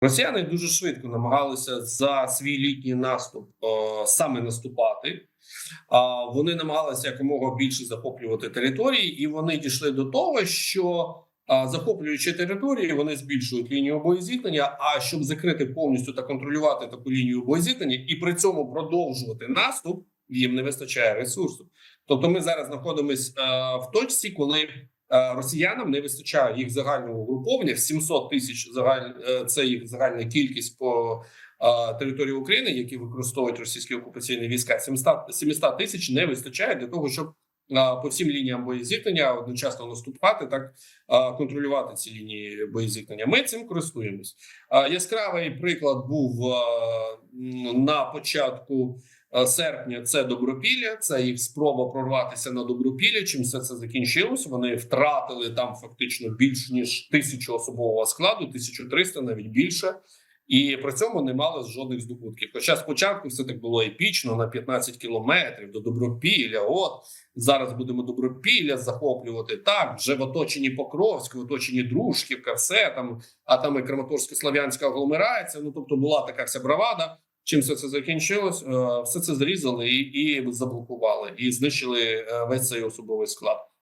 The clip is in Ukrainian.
Росіяни дуже швидко намагалися за свій літній наступ е, саме наступати. А вони намагалися якомога більше захоплювати території, і вони дійшли до того, що захоплюючи території, вони збільшують лінію боєзіткнення. А щоб закрити повністю та контролювати таку лінію боєзіткнення і при цьому продовжувати наступ, їм не вистачає ресурсу. Тобто, ми зараз знаходимося в точці, коли е, росіянам не вистачає їх загального угруповання в 700 тисяч загаль... е, це їх загальна кількість по е, території України, які використовують російські окупаційні війська. 700 700 тисяч не вистачає для того, щоб е, по всім лініям боєзіткнення одночасно наступати, так е, контролювати ці лінії боєзіткнення. Ми цим користуємось. Е, Яскравий приклад був е, на початку е, серпня. Це Добропілля, це їх спроба прорватися на Добропілля. Чим все це закінчилось? Вони втратили там фактично більш ніж тисячу особового складу, 1300, навіть більше. І при цьому не мали жодних здобутків. Хоча спочатку все так було епічно на 15 кілометрів до Добропілля. От зараз будемо Добропілля захоплювати. Так, вже в оточенні Покровська, в оточенні Дружківка, все там, а там і Краматорсько-Слав'янська агломерація. Ну тобто була така вся бравада. Чим все це закінчилось? Е, Все це зрізали і, і заблокували, і знищили е, весь цей особовий склад.